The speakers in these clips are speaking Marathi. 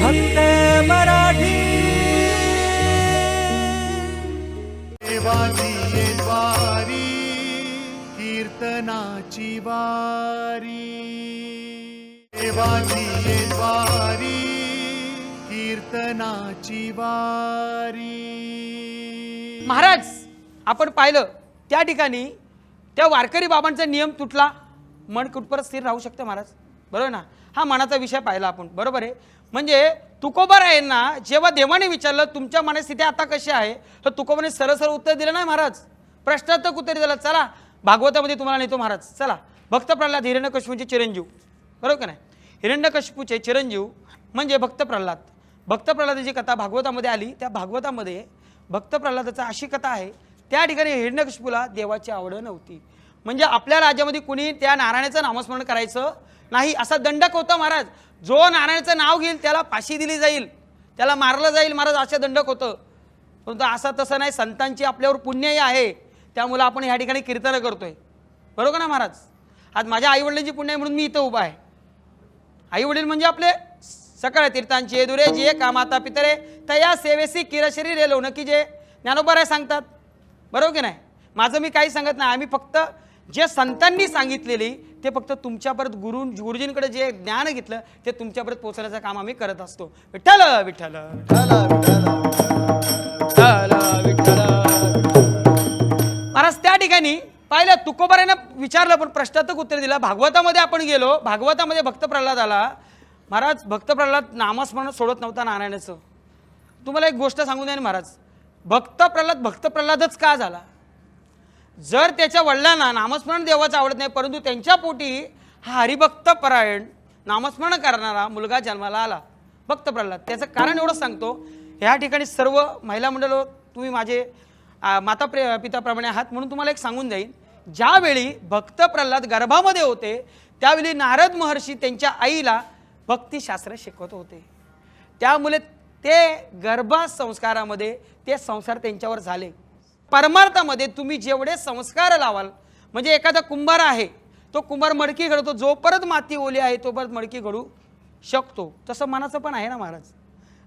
फक्त मराठी. देवाची द्वारी कीर्तनाची वारी. देवाची द्वारी कीर्तनाची वारी. महाराज आपण पाहिलं त्या ठिकाणी त्या वारकरी बाबांचा नियम तुटला. मन कुठपर्यंत स्थिर राहू शकतं महाराज? बरोबर ना? हा मनाचा विषय पाहिला आपण. बरोबर आहे? म्हणजे तुकोबर आहे ना जेव्हा देवाने विचारलं तुमच्या मनस्थिती आता कशी आहे? तर तुकोबाने सरळ सरळ उत्तर दिलं नाही महाराज प्रश्नार्थक उत्तर दिलं. चला भागवतामध्ये तुम्हाला नेतो महाराज. चला भक्त प्रल्हाद हिरण्यकश्यपूचे चिरंजीव. बरोबर का नाही? हिरण्यकश्यपूचे चिरंजीव म्हणजे भक्त प्रल्हाद भक्त प्रल्हादाची कथा भागवतामध्ये आली त्या भागवतामध्ये भक्त प्रल्हादाचा अशी कथा आहे त्या ठिकाणी हिरण्यकशिपूला देवाची आवड नव्हती. म्हणजे आपल्या राज्यामध्ये कुणी त्या नारायणाचं नामस्मरण करायचं नाही असा दंडक होता महाराज. जो नारायणाचं नाव घेईल त्याला फाशी दिली जाईल. त्याला मारलं जाईल महाराज असं दंडक होतं. परंतु असं तसं नाही संतांची आपल्यावर पुण्यही आहे. त्यामुळं आपण ह्या ठिकाणी कीर्तनं करतोय. बरोबर ना महाराज? आज माझ्या आईवडिलांची पुण्य आहे म्हणून मी इथं उभा आहे. आई वडील म्हणजे आपले सकाळ तीर्थांचे दुरे जे का माता पितरे तया सेवेसी किरशरी रेलो नकी की जे. आहे सांगतात. बरोबर की नाही? माझं मी काही सांगत नाही. आम्ही फक्त जे संतांनी सांगितलेली ते फक्त तुमच्यापर्यंत गुरु गुरुजींकडे जे ज्ञान घेतलं ते तुमच्यापर्यंत पोहोचण्याचं काम आम्ही करत असतो. विठ्ठल विठ्ठल विठ्ठल विठ्ठल विठ्ठल महाराज त्या ठिकाणी पाहिलं तुकोबाऱ्यानं विचारलं पण प्रश्नातक उत्तर दिलं. भागवतामध्ये आपण गेलो भागवतामध्ये भक्त प्रल्हाद आला महाराज भक्त प्रल्हाद नामस्मरण सोडत नव्हता नारायणाचं. तुम्हाला एक गोष्ट सांगून द्या ना महाराज. भक्त प्रल्हाद भक्त प्रल्हादच का झाला? जर त्याच्या वडिलांना नामस्मरण देवाचं आवडत नाही परंतु त्यांच्या पोटी हा हरिभक्त परायण नामस्मरण करणारा मुलगा जन्माला आला. भक्त प्रल्हाद त्याचं कारण एवढंच सांगतो ह्या ठिकाणी सर्व महिला मंडळ तुम्ही माझे आ, माता प्रे पिताप्रमाणे आहात म्हणून तुम्हाला एक सांगून जाईन. ज्यावेळी भक्त प्रल्हाद गर्भामध्ये होते त्यावेळी नारद महर्षी त्यांच्या आईला भक्तिशास्त्र शिकवत होते. त्यामुळे ते गर्भसंस्कारामध्ये ते संस्कार त्यांच्यावर झाले. परमार्थामध्ये तुम्ही जेवढे संस्कार लावाल म्हणजे एखादा कुंभार आहे तो कुंभार मडकी घडतो जोपर्यंत माती ओली आहे तोपर्यंत मडकी घडू शकतो. तसं मनाचं पण आहे ना महाराज?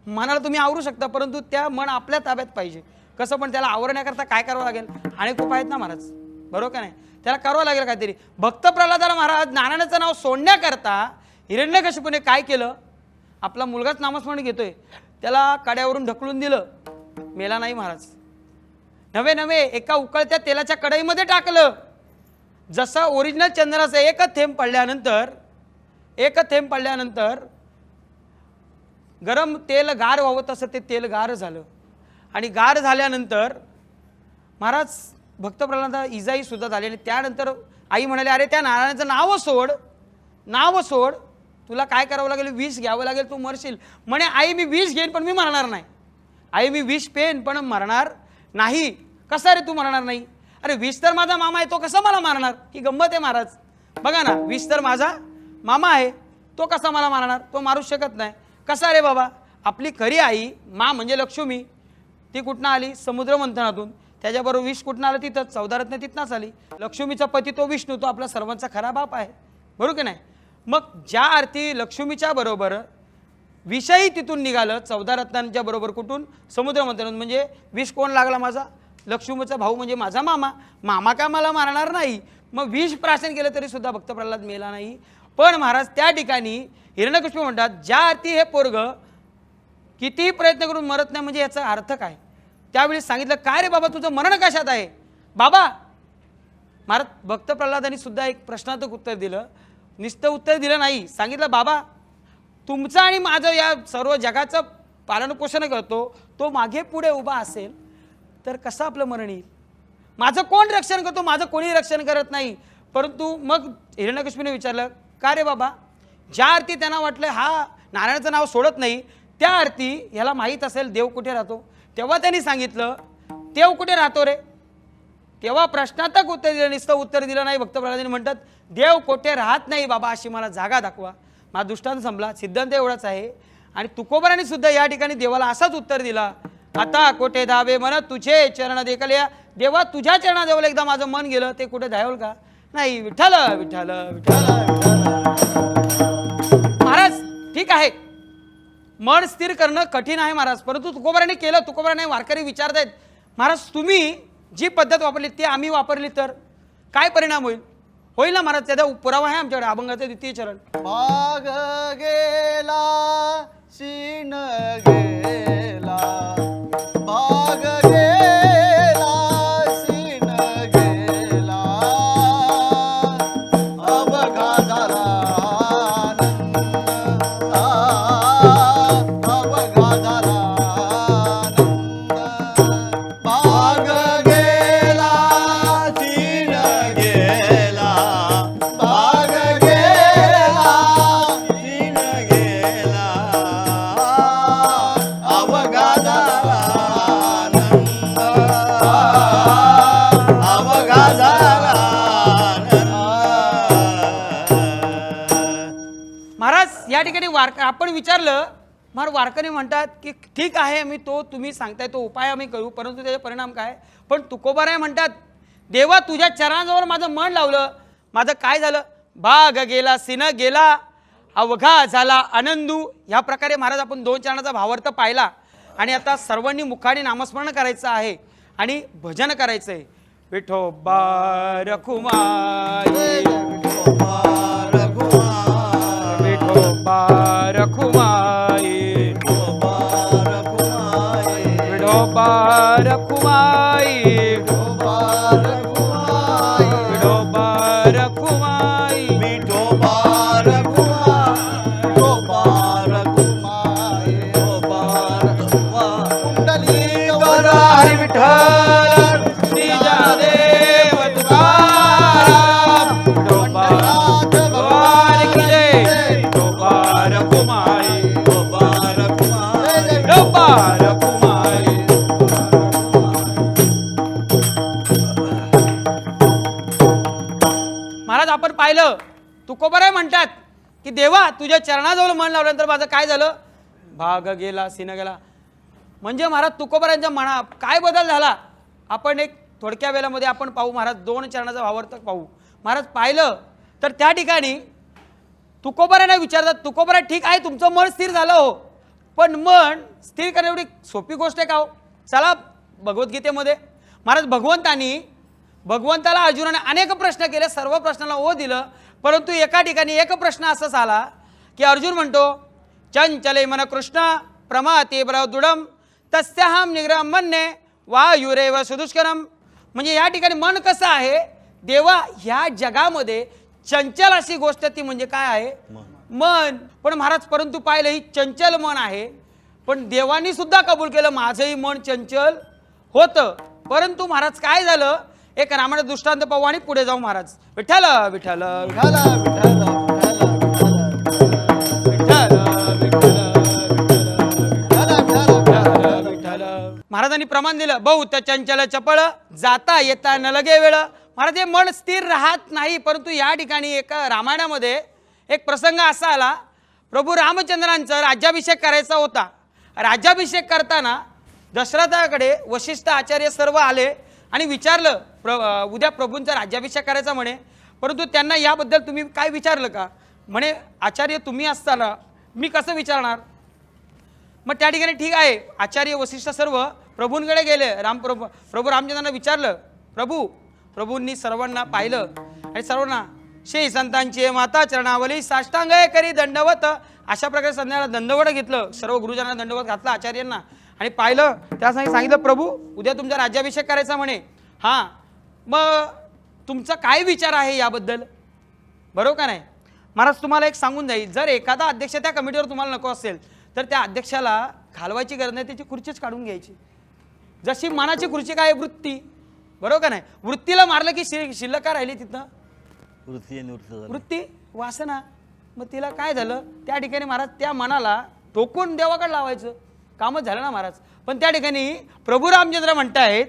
मनाला तुम्ही आवरू शकता परंतु त्या मन आपल्या ताब्यात पाहिजे. कसं पण त्याला आवरण्याकरता काय करावं लागेल? आणि खूप आहेत ना महाराज? बरोबर का नाही? त्याला करावं लागेल काहीतरी. भक्त प्रल्हादाला महाराज नारायणाचं नाव सोडण्याकरता हिरण्यकशिपूने काय केलं? आपला मुलगाच नामस्मरण घेतोय. त्याला कड्यावरून ढकलून दिलं. मेला नाही महाराज. नव्हे नव्हे एका उकळत्या तेलाच्या कढईमध्ये टाकलं. जसं ओरिजिनल चंद्राचं एकच थेंब पडल्यानंतर एकच थेंब पडल्यानंतर गरम तेल गार व्हावं तसं ते तेल गार झालं. आणि गार झाल्यानंतर महाराज भक्त प्रल्हादा इजाई सुद्धा झाली आणि त्यानंतर आई म्हणाली अरे त्या नारायणाचं नावं सोड नावं सोड. तुला काय करावं लागेल? विष घ्यावं लागेल तू मरशील. म्हणे आई मी विष घेईन पण मी मरणार नाही. आई मी विष पेन पण मरणार नाही कसा रे तू मरणार नाही? अरे विष तर माझा मामा आहे तो कसा मला मारणार? ही गंमत आहे महाराज. बघा ना विष तर माझा मामा आहे तो कसा मला मारणार? तो मारू शकत नाही. कसा रे बाबा? आपली खरी आई मा म्हणजे लक्ष्मी ती कुठनं आली? समुद्र मंथनातून. त्याच्याबरोबर विष कुठनं आलं तिथं? चौदारत्न तिथनंच आली. लक्ष्मीचा पती तो विष्णू तो आपला सर्वांचा खरा बाप आहे. बरोबर की नाही? मग ज्या अर्थी लक्ष्मीच्या बरोबर विषही तिथून निघालं. चौदा रत्नांच्या बरोबर कुठून? समुद्र म्हणजे विष कोण लागला माझा? लक्ष्मीचा भाऊ म्हणजे माझा मामा. मामा का मला मारणार नाही? मग विष प्राशन केलं तरी सुद्धा भक्त प्रल्हाद मेला नाही. पण महाराज त्या ठिकाणी हिरणकृष्ण म्हणतात ज्या अर्थी हे पोरग कितीही प्रयत्न करून मरत नाही म्हणजे याचा अर्थ काय? त्यावेळी सांगितलं काय रे बाबा तुझं मरण कशात आहे? बाबा महाराज भक्त प्रल्हादांनी सुद्धा एक प्रश्नातक उत्तर दिलं. नुसतं उत्तर दिलं नाही. सांगितलं बाबा तुमचं आणि माझं या सर्व जगाचं पालनपोषण करतो तो मागे पुढे उभा असेल तर कसं आपलं मरण येईल? माझं कोण रक्षण करतो? माझं कोणी रक्षण करत नाही. परंतु मग हिरण्यकश्मीने विचारलं का रे बाबा? ज्या अर्थी त्यांना वाटलं हा नारायणाचं नाव सोडत नाही त्या अर्थी ह्याला माहीत असेल देव कुठे राहतो. तेव्हा त्यांनी सांगितलं देव कुठे राहतो रे? तेव्हा प्रश्नातक उत्तर दिलं नुसतं उत्तर दिलं नाही भक्त म्हणतात देव कोठे राहत नाही बाबा अशी मला जागा दाखवा. माझा दृष्टांत संपला. सिद्धांत एवढाच आहे. आणि तुकोबराने सुद्धा या ठिकाणी देवाला असाच उत्तर दिला. आता कोठे धावे मन तुझे चरण देखल्या देवा तुझ्या चरणाजवळ एकदा माझं मन गेलं ते कुठे धावल का? नाही विठ्ठल विठ्ठल विठ्ठल. महाराज ठीक आहे. मन स्थिर करणं कठीण आहे महाराज. परंतु तुकोबराने केलं. तुकोबराने वारकरी विचारतायत महाराज तुम्ही जी पद्धत वापरली ती आम्ही वापरली तर? काय परिणाम होईल? होईल ना महाराज त्याचा पुरावा आहे आमच्याकडे अभंगाचे द्वितीय चरण. माग गेला शिन गेला. महाराज वारक आपण विचारलं मार वारकरी म्हणतात की ठीक आहे मी तो तुम्ही सांगताय तो उपाय आम्ही करू परंतु त्याचे परिणाम काय? पण तुकोबाराय म्हणतात देवा तुझ्या चरणाजवळ माझं मन लावलं. माझं काय झालं? भाग गेला सिन गेला अवघा झाला आनंदू. ह्या प्रकारे महाराज आपण दोन चरणाचा भावार्थ पाहिला. आणि आता सर्वांनी मुखाने नामस्मरण करायचं आहे आणि भजन करायचं आहे विठोबा रखुमाई. બારખુમાઈ વિડો બારખુમાઈ तुकोबराय म्हणतात की देवा तुझ्या चरणाजवळ मन लावल्यानंतर माझं काय झालं? भाग गेला सिन गेला. म्हणजे महाराज तुकोबरायांच्या मना काय बदल झाला? आपण एक थोडक्या वेळामध्ये आपण पाहू महाराज दोन चरणाचा भावार्थक पाहू. महाराज पाहिलं तर त्या ठिकाणी तुकोबऱ्यांना विचारतात तुकोबरा ठीक आहे तुमचं मन स्थिर झालं हो पण मन स्थिर करणं एवढी सोपी गोष्ट आहे का हो? चला भगवद्गीतेमध्ये. महाराज भगवंतानी भगवंताला अर्जुनाने अनेक प्रश्न केले सर्व प्रश्नाला ओ दिलं परंतु एका ठिकाणी एक प्रश्न असाच आला की अर्जुन म्हणतो चंचले मन कृष्ण प्रमाते दृढम तस्याहम निग्रहम म्हणणे वायुरेव सुदुष्करम म्हणजे या ठिकाणी मन कसं आहे? देवा ह्या जगामध्ये चंचल अशी गोष्ट ती म्हणजे काय आहे? मन. पण महाराज परंतु पाहिलं ही चंचल मन आहे. पण देवानी सुद्धा कबूल केलं माझंही मन चंचल होतं. परंतु महाराज काय झालं? एक रामायण दृष्टांत पाहू आणि पुढे जाऊ महाराज. विठ्ठल विठ्ठल विठ्ठल विठ्ठल महाराजांनी प्रमाण दिलं. बहुत चंचल चपळ जाता येता न लगे वेळ. महाराज हे मन स्थिर राहत नाही परंतु या ठिकाणी एका रामायणामध्ये एक प्रसंग असा आला. प्रभू रामचंद्रांचा राज्याभिषेक करायचा होता. राज्याभिषेक करताना दशरथाकडे वशिष्ठ आचार्य सर्व आले. आणि विचारलं प्र उद्या प्रभूंचा राज्याभिषेक करायचा म्हणे. परंतु त्यांना याबद्दल तुम्ही काय विचारलं का? म्हणे आचार्य तुम्ही असताना मी कसं विचारणार? मग त्या ठिकाणी ठीक आहे. आचार्य वशिष्ठ सर्व प्रभूंकडे गेले. राम प्रभू प्रभू रामचंद्रांना विचारलं प्रभू प्रभूंनी सर्वांना पाहिलं आणि सर्वांना शे संतांची माता चरणावली साष्टांग करी दंडवत. अशा प्रकारे संध्याला दंडवड घेतलं. सर्व गुरुजनांना दंडवत घातला आचार्यांना. आणि पाहिलं त्यासाठी सांगितलं प्रभू उद्या तुमचा राज्याभिषेक करायचा म्हणे. हां मग तुमचा काय विचार आहे याबद्दल? बरोबर का नाही? महाराज तुम्हाला एक सांगून जाईल जर एखादा अध्यक्ष त्या कमिटीवर तुम्हाला नको असेल तर त्या अध्यक्षाला घालवायची गरज नाही त्याची खुर्चीच काढून घ्यायची. जशी मनाची खुर्ची काय आहे? वृत्ती. बरोबर का नाही? वृत्तीला मारलं की शि शिल्लक का राहिली तिथं? वृत्ती? वासना. मग तिला काय झालं? त्या ठिकाणी महाराज त्या मनाला टोकून देवाकडे लावायचं. कामच झालं ना महाराज. पण त्या ठिकाणी प्रभू रामचंद्र म्हणतायत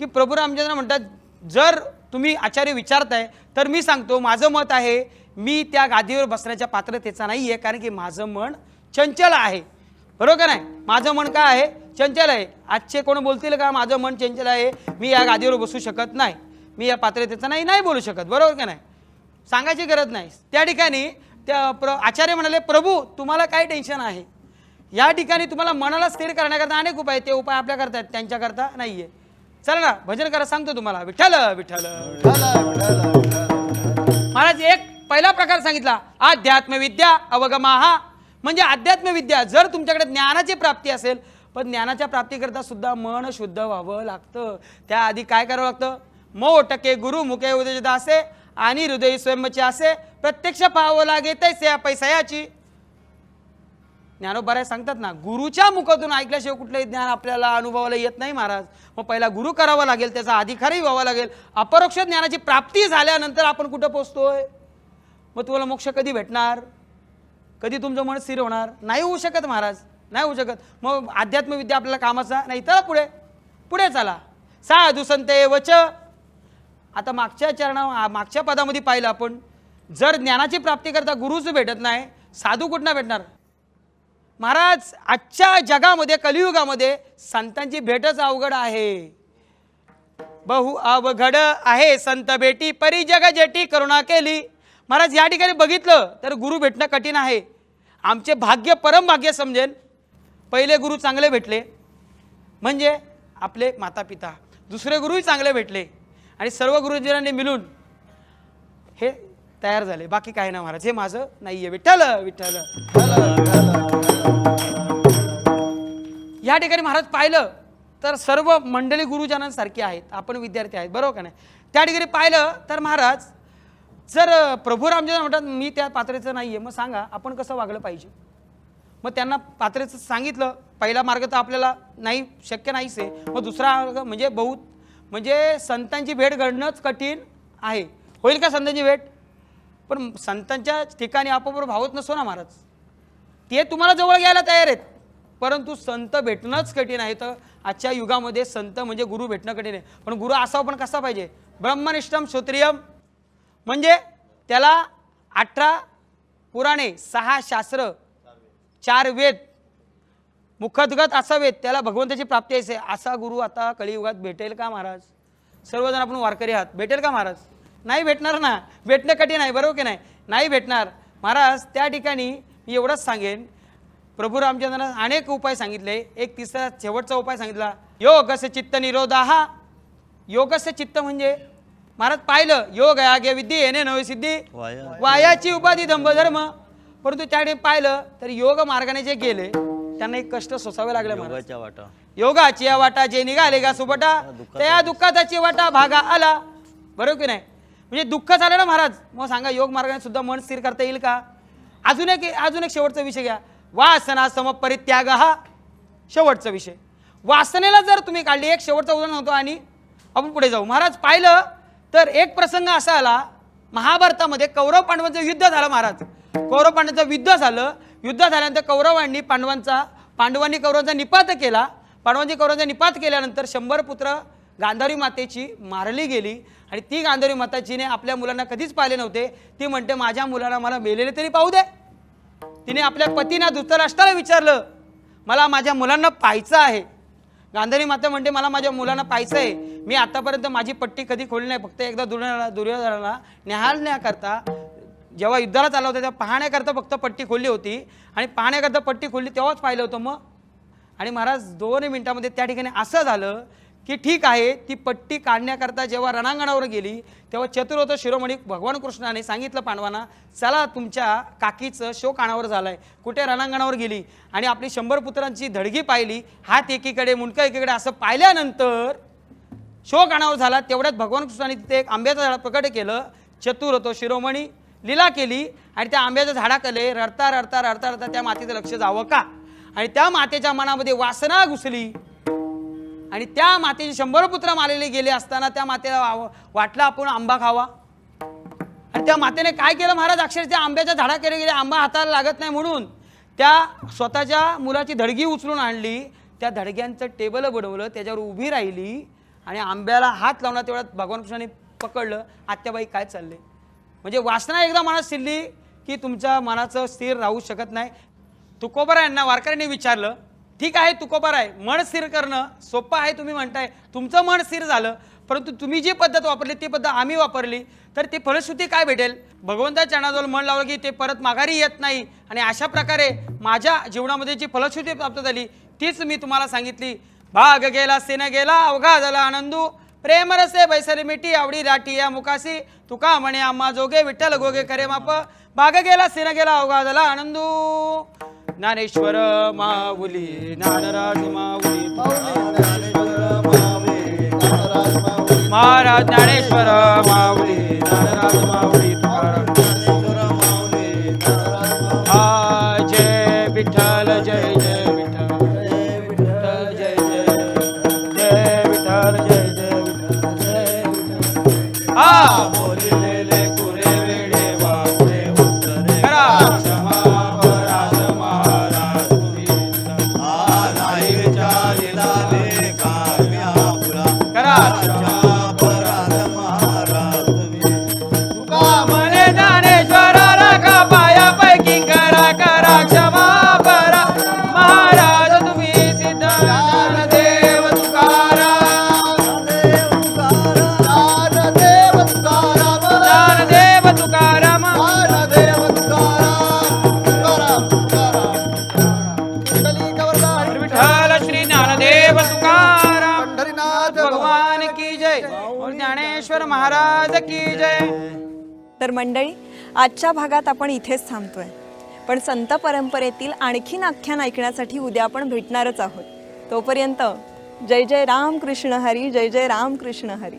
की प्रभू रामचंद्र म्हणतात जर तुम्ही आचार्य विचारताय तर मी सांगतो माझं मत आहे मी त्या गादीवर बसण्याच्या पात्रतेचा नाही आहे कारण की माझं मन चंचल आहे. बरोबर नाही? माझं मन काय आहे? चंचल आहे. आजचे कोण बोलतील का माझं मन चंचल आहे मी या गादीवर बसू शकत नाही मी या पात्रतेचा नाही नाही बोलू शकत. बरोबर का नाही? सांगायची गरज नाही. त्या ठिकाणी त्या प्र आचार्य म्हणाले प्रभू तुम्हाला काय टेन्शन आहे? या ठिकाणी तुम्हाला मनाला स्थिर करण्याकरता अनेक उपाय आहेत. ते उपाय आपल्या करता आहेत त्यांच्याकरता नाहीये. चला ना भजन करा सांगतो तुम्हाला. विठ्ठल विठ्ठल महाराज एक पहिला प्रकार सांगितला. अध्यात्म विद्या अवगमाहा म्हणजे अध्यात्म विद्या जर तुमच्याकडे ज्ञानाची प्राप्ती असेल पण ज्ञानाच्या प्राप्तीकरता सुद्धा मन शुद्ध व्हावं लागतं. त्याआधी काय करावं लागतं? मो टके गुरु मुके उदय दासे आणि हृदय स्वयंचे असे प्रत्यक्ष पाहावं लागे तैसे पैसायाची. ज्ञानोबाराय सांगतात ना गुरुच्या मुखातून ऐकल्याशिवाय कुठलंही ज्ञान आपल्याला अनुभवाला येत नाही महाराज. मग पहिला गुरु करावा लागेल त्याचा अधिकारही व्हावा लागेल. अपरोक्ष ज्ञानाची प्राप्ती झाल्यानंतर आपण कुठं पोचतोय? मग तुम्हाला मोक्ष कधी भेटणार? कधी तुमचं मन स्थिर होणार? नाही होऊ शकत महाराज नाही होऊ शकत. मग अध्यात्मविद्या आपल्याला कामाचा नाही तर पुढे पुढे चला. साधू संते वच आता मागच्या चरणा मागच्या पदामध्ये पाहिलं आपण जर ज्ञानाची प्राप्ती करता गुरुच भेटत नाही साधू कुठनं भेटणार? महाराज आजच्या जगामध्ये कलियुगामध्ये संतांची भेटच अवघड आहे. बहु अवघड आहे. संत भेटी परी जग जेटी करुणा केली. महाराज या ठिकाणी बघितलं तर गुरु भेटणं कठीण आहे. आमचे भाग्य परम भाग्य समजेल. पहिले गुरु चांगले भेटले. म्हणजे आपले माता पिता दुसरे गुरुही चांगले भेटले. आणि सर्व गुरुजनांनी मिळून हे तयार झाले. बाकी काही ना महाराज हे माझं नाही आहे विठ्ठल विठ्ठल. या ठिकाणी महाराज पाहिलं तर सर्व मंडळी गुरुजनांसारखी आहेत आपण विद्यार्थी आहेत बरोबर का नाही? त्या ठिकाणी पाहिलं तर महाराज जर प्रभू रामचंद्र म्हणतात मी त्या पात्रेचं नाही आहे मग सांगा आपण कसं वागलं पाहिजे? मग त्यांना पात्रेचं सांगितलं पहिला मार्ग तर आपल्याला नाही शक्य नाहीच आहे मग दुसरा मार्ग म्हणजे बहुत म्हणजे संतांची भेट घडणंच कठीण आहे. होईल का संतांची भेट? पण संतांच्या ठिकाणी आपोआप भावत नसतो ना महाराज. ते तुम्हाला जवळ घ्यायला तयार आहेत. परंतु संत भेटणंच कठीण आहे. तर आजच्या युगामध्ये संत म्हणजे गुरु भेटणं कठीण आहे. पण गुरु असावं पण कसा पाहिजे? ब्रह्मनिष्ठम श्रोत्रियम. म्हणजे त्याला अठरा पुराणे सहा शास्त्र चार वेद मुखदगत असावेत. त्याला भगवंताची प्राप्ती असे. असा गुरु आता कलियुगात भेटेल का महाराज? सर्वजण आपण वारकरी आहात. भेटेल का महाराज? नाही भेटणार ना. भेटणं कठीण आहे. बरोबर की नाही? नाही भेटणार. महाराज त्या ठिकाणी मी एवढंच सांगेन. प्रभू रामचंद्रानं अनेक उपाय सांगितले. एक तिसरा शेवटचा उपाय सांगितला. योगस्य चित्त निरोधा. हा योगस्य चित्त म्हणजे महाराज पाहिलं योग आगे विद्ये येणे नवे सिद्धी. वाया. वायाची उपाधी धर्म परंतु त्या ठिकाणी पाहिलं तर योग मार्गाने जे गेले त्यांना एक कष्ट सोसावे लागले वाटा. योगाची या वाटा जे निघाले का सुबटा त्या दुःखाची वाटा भागा आला. बरोबर की नाही? म्हणजे दुःख झालं ना महाराज? मग सांगा योग मार्गाने सुद्धा मन स्थिर करता येईल का? अजून एक अजून एक शेवटचा विषय घ्या. वासना समपरित्याग. हा शेवटचा विषय. वासनेला जर तुम्ही काढली एक शेवटचा उदाहरण होतो आणि आपण पुढे जाऊ. महाराज पाहिलं तर एक प्रसंग असा आला महाभारतामध्ये कौरव पांडवांचं युद्ध झालं महाराज. कौरव पांडवांचं युद्ध झालं. युद्ध झाल्यानंतर कौरवांनी पांडवांचा पांडवांनी कौरवांचा निपात केला. पांडवांनी कौरवांचा निपात केल्यानंतर शंभर पुत्र गांधारी मातेची मारली गेली आणि ती गांधारी माताजीने आपल्या मुलांना कधीच पाहिले नव्हते. ती म्हणते माझ्या मुलांना मला मेलेले तरी पाहू दे. तिने आपल्या पतीना धृतराष्ट्राला विचारलं मला माझ्या मुलांना पाहायचं आहे. गांधारी माता म्हणते मला माझ्या मुलांना पाहायचं आहे. मी आतापर्यंत माझी पट्टी कधी खोलली नाही. फक्त एकदा दुर्योधनाला दुर्योधनाला न्याहाळण्याकरता जेव्हा युद्धाला चालला होता तेव्हा पाहण्याकरता फक्त पट्टी खोलली होती. आणि पाहण्याकरता पट्टी खोलली तेव्हाच पाहिलं होतं मग. आणि महाराज दोन मिनिटामध्ये त्या ठिकाणी असं झालं की ठीक आहे ती पट्टी काढण्याकरता जेव्हा रणांगणावर गेली तेव्हा चतुर्थ शिरोमणी भगवान कृष्णाने सांगितलं पांडवांना चला तुमच्या काकीचं शोक झालं आहे कुठे रणांगणावर गेली? आणि आपली शंभर पुत्रांची धडगी पाहिली. हात एकीकडे मुंडकं एकीकडे असं पाहिल्यानंतर शोक कानावर झाला. तेवढ्यात भगवान कृष्णाने तिथे एक आंब्याचं झाड प्रकट केलं. चतुर होतो शिरोमणी लीला केली आणि त्या आंब्याच्या झाडाकडे रडता रडता रडता रडता त्या मातेचं लक्ष जावं का? आणि त्या मातेच्या मनामध्ये वासना घुसली. आणि त्या मातेचे शंभर पुत्र मारलेले गेले असताना त्या मातेला वाटलं आपण आंबा खावा. आणि त्या मातेने काय केलं महाराज? अक्षरशः त्या आंब्याच्या झाडाकडे गेले. आंबा हाताला लागत नाही म्हणून त्या स्वतःच्या मुलाची धडगी उचलून आणली. त्या धडग्यांचं टेबल बनवलं त्याच्यावर उभी राहिली आणि आंब्याला हात लावला तेवढ्यात भगवान कृष्णाने पकडलं. आत्याबाई काय चालले? म्हणजे वासना एकदा मनात शिरली की तुमच्या मनाचं स्थिर राहू शकत नाही. तुकोबरा यांना वारकऱ्यांनी विचारलं ठीक आहे तुकोबार आहे. मन स्थिर करणं सोपं आहे तुम्ही म्हणताय. तुमचं मन स्थिर झालं परंतु तुम्ही जी पद्धत वापरली ती पद्धत आम्ही वापरली तर ती फलश्रुती काय भेटेल? भगवंताच्या चरणाजवळ मन लावलं की ते परत माघारी येत नाही. आणि अशा प्रकारे माझ्या जीवनामध्ये जी फलश्रुती प्राप्त झाली तीच मी तुम्हाला सांगितली. भाग गेला सेन गेला अवघा झाला आनंदू. प्रेम रसे बैसरी मिठी आवडी राठी या मुकासी तुका म्हणे आम्हा जोगे विठ्ठल गोगे करे माप. भाग गेला सेन गेला अवघा झाला आनंदू. ज्ञानेश्वर माऊली ज्ञानराज माऊली महाराज ज्ञानेश्वर माऊली ज्ञानराज माऊली जय विठ्ठल जय जय विठ्ठल विठ्ठल जय महाराज की जय। तर मंडळी आजच्या भागात आपण इथेच थांबतोय. पण संत परंपरेतील आणखीन आख्यान ऐकण्यासाठी उद्या आपण भेटणारच आहोत. तोपर्यंत जय जय राम कृष्ण हरी जय जय राम कृष्ण हरी.